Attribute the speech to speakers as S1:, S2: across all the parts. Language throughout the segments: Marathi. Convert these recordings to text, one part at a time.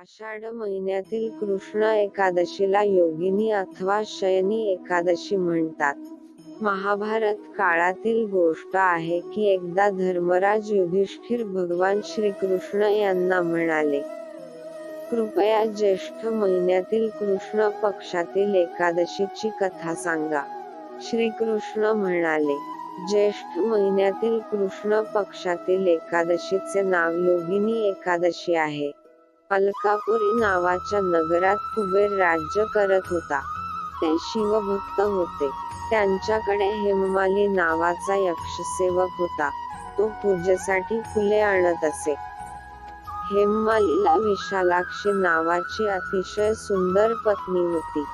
S1: आषाढ महिन्यातील कृष्ण एकादशीला योगिनी अथवा शयनी एकादशी म्हणतात. महाभारत काळातील गोष्ट आहे की एकदा धर्मराज युधिष्ठिर भगवान श्रीकृष्ण यांना म्हणाले कृपया ज्येष्ठ महिन्यातील कृष्ण पक्षातील एकादशीची कथा सांगा. श्रीकृष्ण म्हणाले ज्येष्ठ महिन्यातील कृष्ण पक्षातील एकादशीचे नाव योगिनी एकादशी आहे. अलकापुरी नावाच्या नगरात कुबेर राज्य करत होता. ते शिवभक्त होते. त्यांच्याकडे हेममाली नावाचा यक्षसेवक होता. तो पूजेसाठी फुले आणत असे. हेममालीला विशालाक्षी नावाची अतिशय सुंदर पत्नी होती.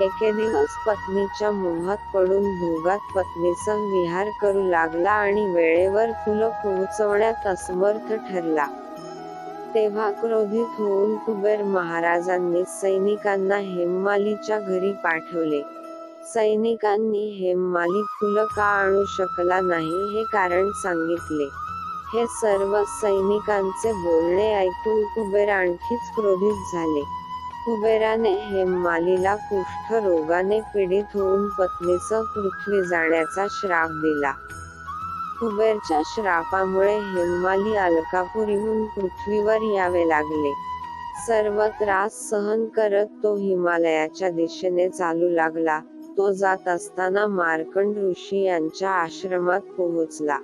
S1: एके दिवस पत्नीच्या मोहात पडून भोगात पत्नीसह विहार करू लागला आणि वेळेवर फुलं पोहोचवण्यात असमर्थ ठरला. तेव्हा क्रोधित होऊन कुबेर महाराजांनी सैनिकांना हेमालीच्या घरी पाठवले. सैनिकांनी हेमाली फुलं का आणू शकला नाही हे कारण सांगितले. हे सर्व सैनिकांचे बोलणे ऐकून कुबेर आणखीच क्रोधित झाले. कुबेराने हेमालीला कुष्ठ रोगाने पीडित होऊन पत्नीसह पृथ्वी जाण्याचा श्राप दिला. कुबेरच्या श्रापामुळे हेममाली अलकापुरीहून पृथ्वीवर यावे लागले. सर्व त्रास सहन करत तो हिमालयाच्या दिशेने चालू लागला. तो जात असताना मार्कंड ऋषी यांच्या आश्रमात पोहोचला.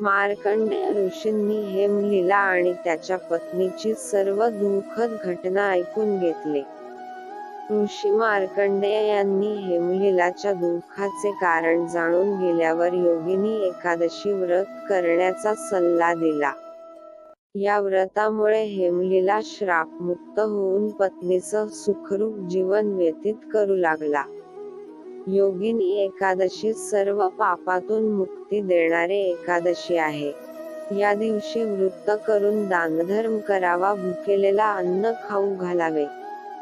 S1: मार्कंड ऋषींनी हेमलीला आणि त्याच्या पत्नीची सर्व दुःखद घटना ऐकून घेतली. ऋषी मार्कंडेय यांनी हेमलीलाच्या दुःखाचे कारण जाणून गेल्यावर योगिनी एकादशी व्रत करण्याचा सल्ला दिला. या व्रतामुळे हेमलीला श्रापमुक्त होऊन पत्नीचं सुखरूप जीवन व्यतीत करू लागला. योगिनी एकादशी सर्व पापातून मुक्ती देणारे एकादशी आहे. या दिवशी वृत्त करून दानधर्म करावा भुकेलेला अन्न खाऊ घालावे.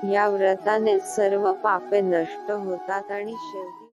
S1: या व्रताने सर्व पापे नष्ट होतात आणि शेवटी